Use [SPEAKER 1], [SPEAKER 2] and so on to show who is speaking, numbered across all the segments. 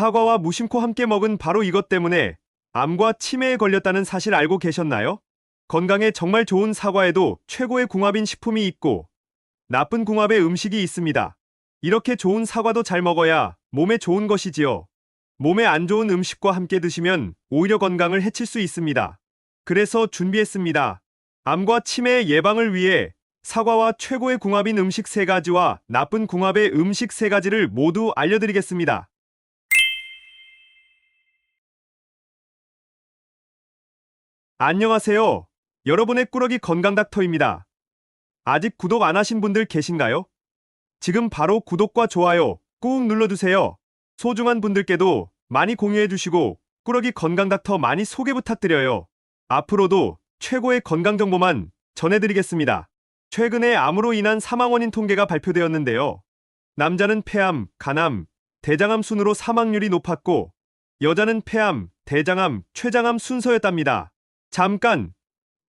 [SPEAKER 1] 사과와 무심코 함께 먹은 바로 이것 때문에 암과 치매에 걸렸다는 사실 알고 계셨나요? 건강에 정말 좋은 사과에도 최고의 궁합인 식품이 있고 나쁜 궁합의 음식이 있습니다. 이렇게 좋은 사과도 잘 먹어야 몸에 좋은 것이지요. 몸에 안 좋은 음식과 함께 드시면 오히려 건강을 해칠 수 있습니다. 그래서 준비했습니다. 암과 치매 예방을 위해 사과와 최고의 궁합인 음식 세 가지와 나쁜 궁합의 음식 세 가지를 모두 알려드리겠습니다. 안녕하세요. 여러분의 꾸러기 건강 닥터입니다. 아직 구독 안 하신 분들 계신가요? 지금 바로 구독과 좋아요 꾹 눌러주세요. 소중한 분들께도 많이 공유해주시고 꾸러기 건강 닥터 많이 소개 부탁드려요. 앞으로도 최고의 건강 정보만 전해드리겠습니다. 최근에 암으로 인한 사망 원인 통계가 발표되었는데요. 남자는 폐암, 간암, 대장암 순으로 사망률이 높았고 여자는 폐암, 대장암, 췌장암 순서였답니다. 잠깐!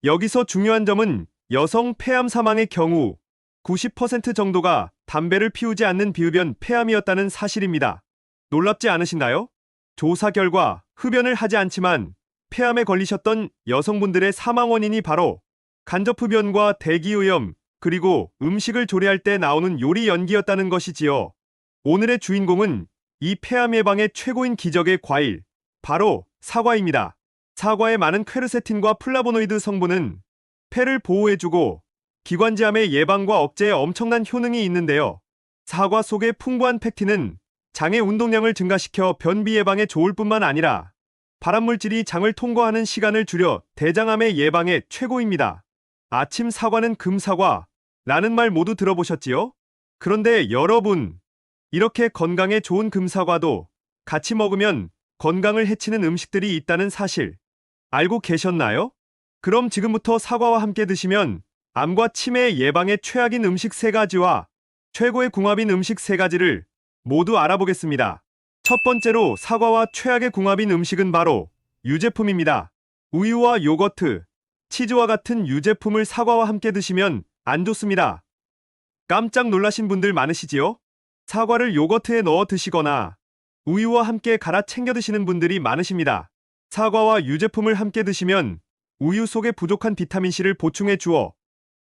[SPEAKER 1] 여기서 중요한 점은 여성 폐암 사망의 경우 90% 정도가 담배를 피우지 않는 비흡연 폐암이었다는 사실입니다. 놀랍지 않으신가요? 조사 결과 흡연을 하지 않지만 폐암에 걸리셨던 여성분들의 사망 원인이 바로 간접흡연과 대기오염 그리고 음식을 조리할 때 나오는 요리 연기였다는 것이지요. 오늘의 주인공은 이 폐암 예방의 최고인 기적의 과일, 바로 사과입니다. 사과의 많은 퀘르세틴과 플라보노이드 성분은 폐를 보호해주고 기관지암의 예방과 억제에 엄청난 효능이 있는데요. 사과 속의 풍부한 팩틴은 장의 운동량을 증가시켜 변비 예방에 좋을 뿐만 아니라 발암물질이 장을 통과하는 시간을 줄여 대장암의 예방에 최고입니다. 아침 사과는 금사과 라는 말 모두 들어보셨지요? 그런데 여러분, 이렇게 건강에 좋은 금사과도 같이 먹으면 건강을 해치는 음식들이 있다는 사실 알고 계셨나요? 그럼 지금부터 사과와 함께 드시면 암과 치매 예방에 최악인 음식 세 가지와 최고의 궁합인 음식 세 가지를 모두 알아보겠습니다. 첫 번째로 사과와 최악의 궁합인 음식은 바로 유제품입니다. 우유와 요거트, 치즈와 같은 유제품을 사과와 함께 드시면 안 좋습니다. 깜짝 놀라신 분들 많으시지요? 사과를 요거트에 넣어 드시거나 우유와 함께 갈아 챙겨 드시는 분들이 많으십니다. 사과와 유제품을 함께 드시면 우유 속에 부족한 비타민C를 보충해 주어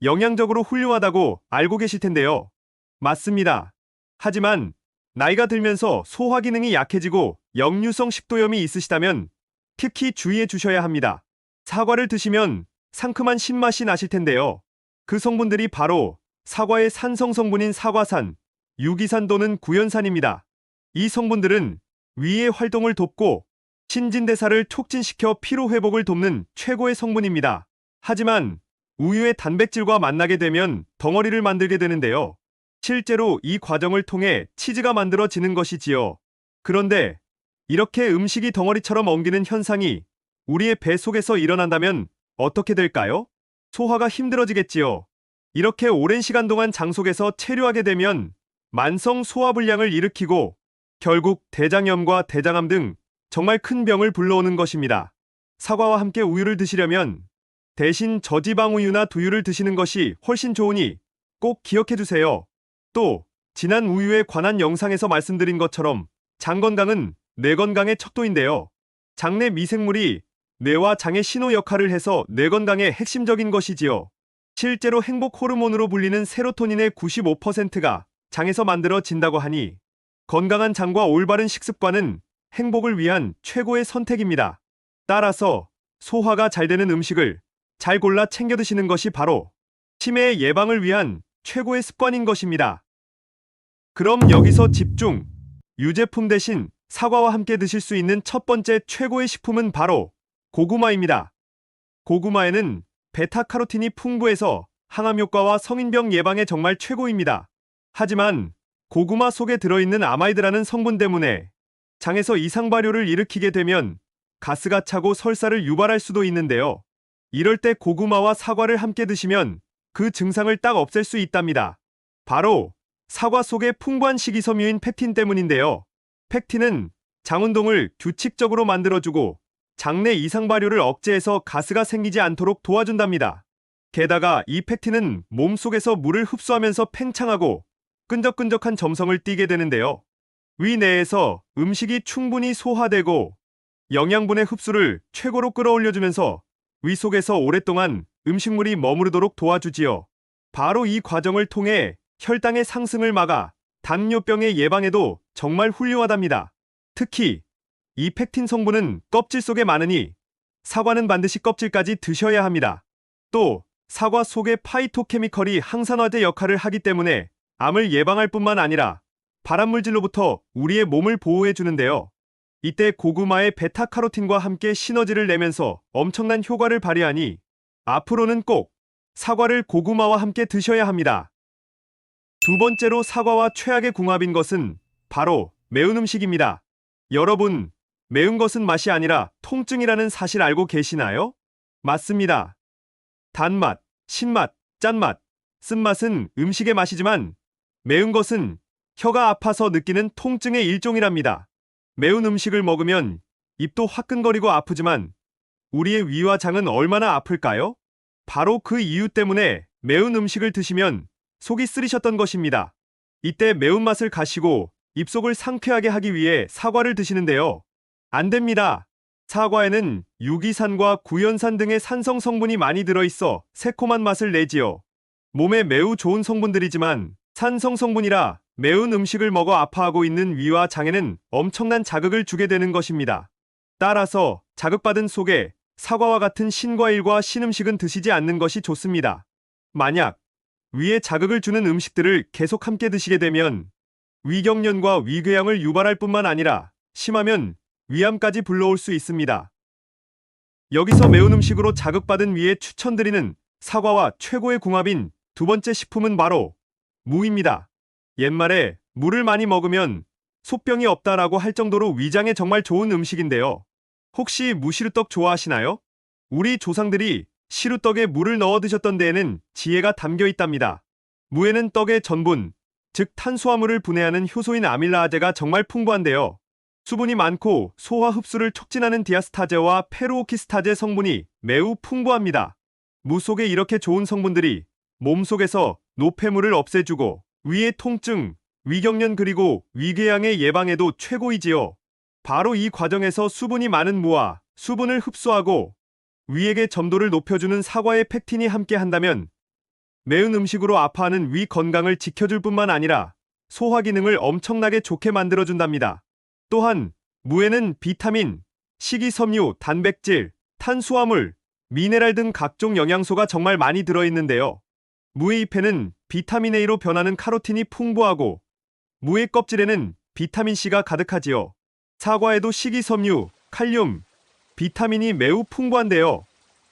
[SPEAKER 1] 영양적으로 훌륭하다고 알고 계실 텐데요. 맞습니다. 하지만 나이가 들면서 소화 기능이 약해지고 역류성 식도염이 있으시다면 특히 주의해 주셔야 합니다. 사과를 드시면 상큼한 신맛이 나실 텐데요. 그 성분들이 바로 사과의 산성 성분인 사과산, 유기산 또는 구연산입니다. 이 성분들은 위의 활동을 돕고 신진대사를 촉진시켜 피로 회복을 돕는 최고의 성분입니다. 하지만 우유의 단백질과 만나게 되면 덩어리를 만들게 되는데요. 실제로 이 과정을 통해 치즈가 만들어지는 것이지요. 그런데 이렇게 음식이 덩어리처럼 엉기는 현상이 우리의 배 속에서 일어난다면 어떻게 될까요? 소화가 힘들어지겠지요. 이렇게 오랜 시간 동안 장 속에서 체류하게 되면 만성 소화불량을 일으키고 결국 대장염과 대장암 등 정말 큰 병을 불러오는 것입니다. 사과와 함께 우유를 드시려면 대신 저지방 우유나 두유를 드시는 것이 훨씬 좋으니 꼭 기억해 두세요. 또 지난 우유에 관한 영상에서 말씀드린 것처럼 장 건강은 뇌 건강의 척도인데요. 장내 미생물이 뇌와 장의 신호 역할을 해서 뇌 건강의 핵심적인 것이지요. 실제로 행복 호르몬으로 불리는 세로토닌의 95%가 장에서 만들어진다고 하니 건강한 장과 올바른 식습관은 행복을 위한 최고의 선택입니다. 따라서 소화가 잘 되는 음식을 잘 골라 챙겨 드시는 것이 바로 치매 예방을 위한 최고의 습관인 것입니다. 그럼 여기서 집중! 유제품 대신 사과와 함께 드실 수 있는 첫 번째 최고의 식품은 바로 고구마입니다. 고구마에는 베타카로틴이 풍부해서 항암 효과와 성인병 예방에 정말 최고입니다. 하지만 고구마 속에 들어있는 아마이드라는 성분 때문에 장에서 이상 발효를 일으키게 되면 가스가 차고 설사를 유발할 수도 있는데요. 이럴 때 고구마와 사과를 함께 드시면 그 증상을 딱 없앨 수 있답니다. 바로 사과 속의 풍부한 식이섬유인 팩틴 때문인데요. 팩틴은 장 운동을 규칙적으로 만들어주고 장내 이상 발효를 억제해서 가스가 생기지 않도록 도와준답니다. 게다가 이 팩틴은 몸속에서 물을 흡수하면서 팽창하고 끈적끈적한 점성을 띠게 되는데요. 위 내에서 음식이 충분히 소화되고 영양분의 흡수를 최고로 끌어올려주면서 위 속에서 오랫동안 음식물이 머무르도록 도와주지요. 바로 이 과정을 통해 혈당의 상승을 막아 당뇨병의 예방에도 정말 훌륭하답니다. 특히 이 팩틴 성분은 껍질 속에 많으니 사과는 반드시 껍질까지 드셔야 합니다. 또 사과 속의 파이토케미컬이 항산화제 역할을 하기 때문에 암을 예방할 뿐만 아니라 발암물질로부터 우리의 몸을 보호해 주는데요. 이때 고구마의 베타카로틴과 함께 시너지를 내면서 엄청난 효과를 발휘하니 앞으로는 꼭 사과를 고구마와 함께 드셔야 합니다. 두 번째로 사과와 최악의 궁합인 것은 바로 매운 음식입니다. 여러분, 매운 것은 맛이 아니라 통증이라는 사실 알고 계시나요? 맞습니다. 단맛, 신맛, 짠맛, 쓴맛은 음식의 맛이지만 매운 것은 혀가 아파서 느끼는 통증의 일종이랍니다. 매운 음식을 먹으면 입도 화끈거리고 아프지만 우리의 위와 장은 얼마나 아플까요? 바로 그 이유 때문에 매운 음식을 드시면 속이 쓰리셨던 것입니다. 이때 매운맛을 가시고 입속을 상쾌하게 하기 위해 사과를 드시는데요. 안 됩니다. 사과에는 유기산과 구연산 등의 산성 성분이 많이 들어있어 새콤한 맛을 내지요. 몸에 매우 좋은 성분들이지만 산성 성분이라 매운 음식을 먹어 아파하고 있는 위와 장에는 엄청난 자극을 주게 되는 것입니다. 따라서 자극받은 속에 사과와 같은 신과일과 신음식은 드시지 않는 것이 좋습니다. 만약 위에 자극을 주는 음식들을 계속 함께 드시게 되면 위경련과 위궤양을 유발할 뿐만 아니라 심하면 위암까지 불러올 수 있습니다. 여기서 매운 음식으로 자극받은 위에 추천드리는 사과와 최고의 궁합인 두 번째 식품은 바로 무입니다. 옛말에 물을 많이 먹으면 소병이 없다라고 할 정도로 위장에 정말 좋은 음식인데요. 혹시 무시루떡 좋아하시나요? 우리 조상들이 시루떡에 물을 넣어 드셨던 데에는 지혜가 담겨 있답니다. 무에는 떡의 전분, 즉 탄수화물을 분해하는 효소인 아밀라아제가 정말 풍부한데요. 수분이 많고 소화 흡수를 촉진하는 디아스타제와 페루오키스타제 성분이 매우 풍부합니다. 무 속에 이렇게 좋은 성분들이 몸 속에서 노폐물을 없애주고 위의 통증, 위경련 그리고 위궤양의 예방에도 최고이지요. 바로 이 과정에서 수분이 많은 무와 수분을 흡수하고 위액의 점도를 높여주는 사과의 팩틴이 함께 한다면 매운 음식으로 아파하는 위 건강을 지켜줄 뿐만 아니라 소화 기능을 엄청나게 좋게 만들어준답니다. 또한 무에는 비타민, 식이섬유, 단백질, 탄수화물, 미네랄 등 각종 영양소가 정말 많이 들어있는데요. 무의 잎에는 비타민 A로 변하는 카로틴이 풍부하고 무의 껍질에는 비타민 C가 가득하지요. 사과에도 식이섬유, 칼륨, 비타민이 매우 풍부한데요.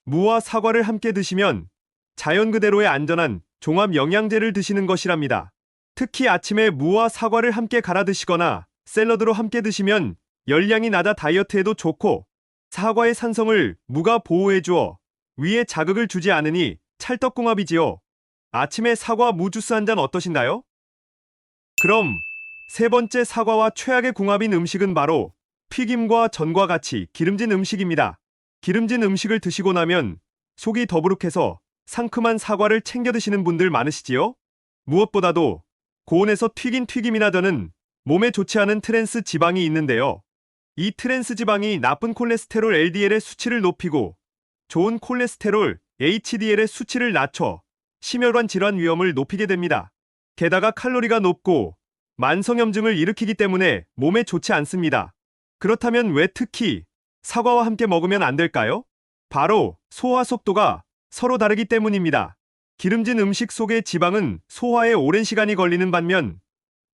[SPEAKER 1] 무와 사과를 함께 드시면 자연 그대로의 안전한 종합 영양제를 드시는 것이랍니다. 특히 아침에 무와 사과를 함께 갈아 드시거나 샐러드로 함께 드시면 열량이 낮아 다이어트에도 좋고 사과의 산성을 무가 보호해 주어 위에 자극을 주지 않으니 찰떡궁합이지요. 아침에 사과 무주스 한 잔 어떠신가요? 그럼 세 번째 사과와 최악의 궁합인 음식은 바로 튀김과 전과 같이 기름진 음식입니다. 기름진 음식을 드시고 나면 속이 더부룩해서 상큼한 사과를 챙겨 드시는 분들 많으시지요? 무엇보다도 고온에서 튀긴 튀김이나 저는 몸에 좋지 않은 트랜스 지방이 있는데요. 이 트랜스 지방이 나쁜 콜레스테롤 LDL의 수치를 높이고 좋은 콜레스테롤 HDL의 수치를 낮춰 심혈관 질환 위험을 높이게 됩니다. 게다가 칼로리가 높고 만성염증을 일으키기 때문에 몸에 좋지 않습니다. 그렇다면 왜 특히 사과와 함께 먹으면 안 될까요? 바로 소화 속도가 서로 다르기 때문입니다. 기름진 음식 속의 지방은 소화에 오랜 시간이 걸리는 반면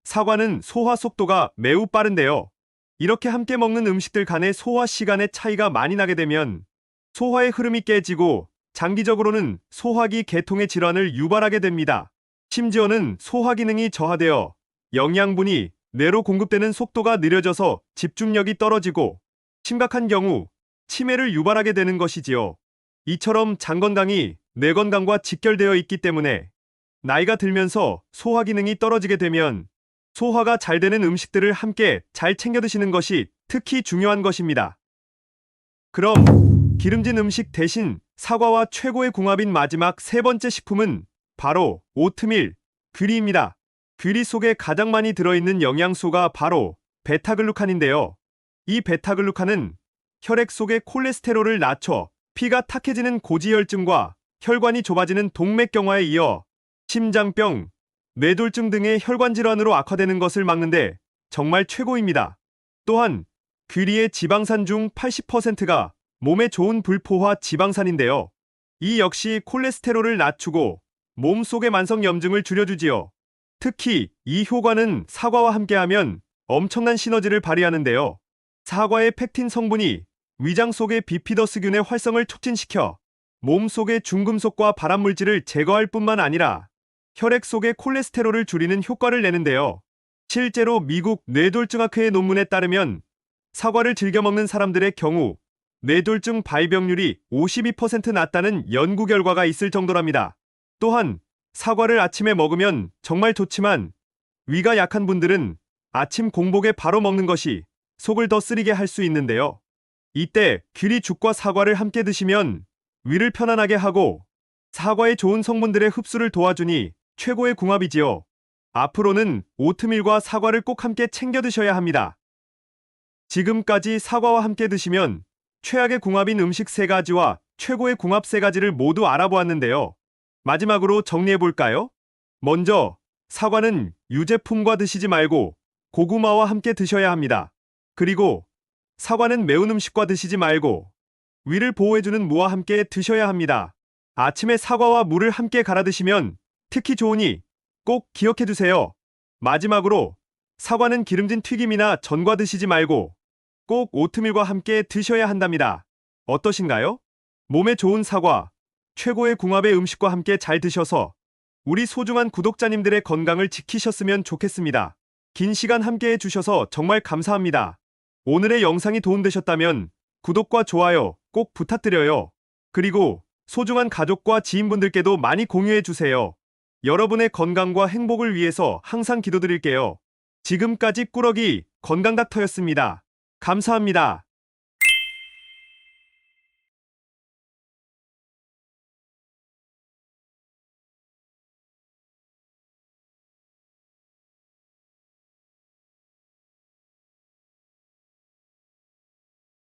[SPEAKER 1] 사과는 소화 속도가 매우 빠른데요. 이렇게 함께 먹는 음식들 간의 소화 시간의 차이가 많이 나게 되면 소화의 흐름이 깨지고 장기적으로는 소화기 계통의 질환을 유발하게 됩니다. 심지어는 소화 기능이 저하되어 영양분이 뇌로 공급되는 속도가 느려져서 집중력이 떨어지고 심각한 경우 치매를 유발하게 되는 것이지요. 이처럼 장 건강이 뇌 건강과 직결되어 있기 때문에 나이가 들면서 소화 기능이 떨어지게 되면 소화가 잘 되는 음식들을 함께 잘 챙겨 드시는 것이 특히 중요한 것입니다. 그럼 기름진 음식 대신 사과와 최고의 궁합인 마지막 세 번째 식품은 바로 오트밀, 귀리입니다. 귀리 속에 가장 많이 들어있는 영양소가 바로 베타글루칸인데요. 이 베타글루칸은 혈액 속의 콜레스테롤을 낮춰 피가 탁해지는 고지혈증과 혈관이 좁아지는 동맥경화에 이어 심장병, 뇌졸중 등의 혈관 질환으로 악화되는 것을 막는데 정말 최고입니다. 또한 귀리의 지방산 중 80%가 몸에 좋은 불포화 지방산인데요. 이 역시 콜레스테롤을 낮추고 몸 속의 만성 염증을 줄여주지요. 특히 이 효과는 사과와 함께하면 엄청난 시너지를 발휘하는데요. 사과의 펙틴 성분이 위장 속의 비피더스균의 활성을 촉진시켜 몸 속의 중금속과 발암물질을 제거할 뿐만 아니라 혈액 속의 콜레스테롤을 줄이는 효과를 내는데요. 실제로 미국 뇌졸중학회의 논문에 따르면 사과를 즐겨 먹는 사람들의 경우 뇌졸중 발병률이 52% 낮다는 연구 결과가 있을 정도랍니다. 또한 사과를 아침에 먹으면 정말 좋지만 위가 약한 분들은 아침 공복에 바로 먹는 것이 속을 더 쓰리게 할 수 있는데요. 이때 귀리죽과 사과를 함께 드시면 위를 편안하게 하고 사과의 좋은 성분들의 흡수를 도와주니 최고의 궁합이지요. 앞으로는 오트밀과 사과를 꼭 함께 챙겨 드셔야 합니다. 지금까지 사과와 함께 드시면 최악의 궁합인 음식 세 가지와 최고의 궁합 세 가지를 모두 알아보았는데요. 마지막으로 정리해 볼까요? 먼저 사과는 유제품과 드시지 말고 고구마와 함께 드셔야 합니다. 그리고 사과는 매운 음식과 드시지 말고 위를 보호해주는 무와 함께 드셔야 합니다. 아침에 사과와 물을 함께 갈아 드시면 특히 좋으니 꼭 기억해 두세요. 마지막으로 사과는 기름진 튀김이나 전과 드시지 말고 꼭 오트밀과 함께 드셔야 한답니다. 어떠신가요? 몸에 좋은 사과, 최고의 궁합의 음식과 함께 잘 드셔서 우리 소중한 구독자님들의 건강을 지키셨으면 좋겠습니다. 긴 시간 함께 해주셔서 정말 감사합니다. 오늘의 영상이 도움되셨다면 구독과 좋아요 꼭 부탁드려요. 그리고 소중한 가족과 지인분들께도 많이 공유해주세요. 여러분의 건강과 행복을 위해서 항상 기도드릴게요. 지금까지 꾸러기 건강닥터였습니다. 감사합니다.